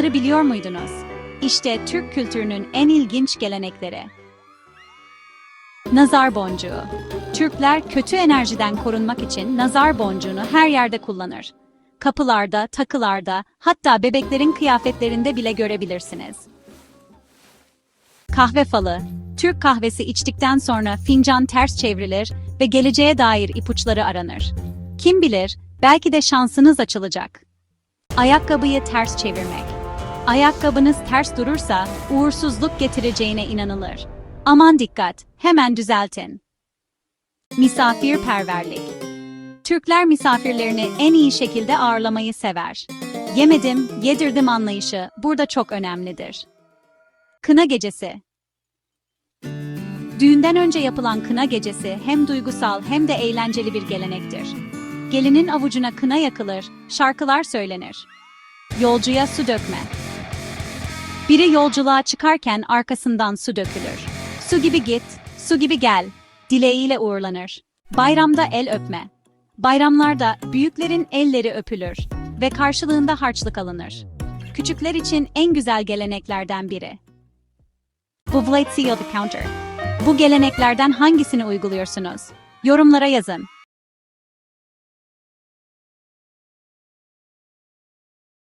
Bunları biliyor muydunuz? İşte Türk kültürünün en ilginç gelenekleri. Nazar boncuğu. Türkler kötü enerjiden korunmak için nazar boncuğunu her yerde kullanır. Kapılarda, takılarda, hatta bebeklerin kıyafetlerinde bile görebilirsiniz. Kahve falı. Türk kahvesi içtikten sonra fincan ters çevrilir ve geleceğe dair ipuçları aranır. Kim bilir, belki de şansınız açılacak. Ayakkabıyı ters çevirmek. Ayakkabınız ters durursa uğursuzluk getireceğine inanılır. Aman dikkat, hemen düzeltin. Misafirperverlik. Türkler misafirlerini en iyi şekilde ağırlamayı sever. Yemedim, yedirdim anlayışı burada çok önemlidir. Kına gecesi. Düğünden önce yapılan kına gecesi hem duygusal hem de eğlenceli bir gelenektir. Gelinin avucuna kına yakılır, şarkılar söylenir. Yolcuya su dökme. Biri yolculuğa çıkarken arkasından su dökülür. Su gibi git, su gibi gel. Dileğiyle uğurlanır. Bayramda el öpme. Bayramlarda büyüklerin elleri öpülür ve karşılığında harçlık alınır. Küçükler için en güzel geleneklerden biri. Buvletsi the counter. Bu geleneklerden hangisini uyguluyorsunuz? Yorumlara yazın.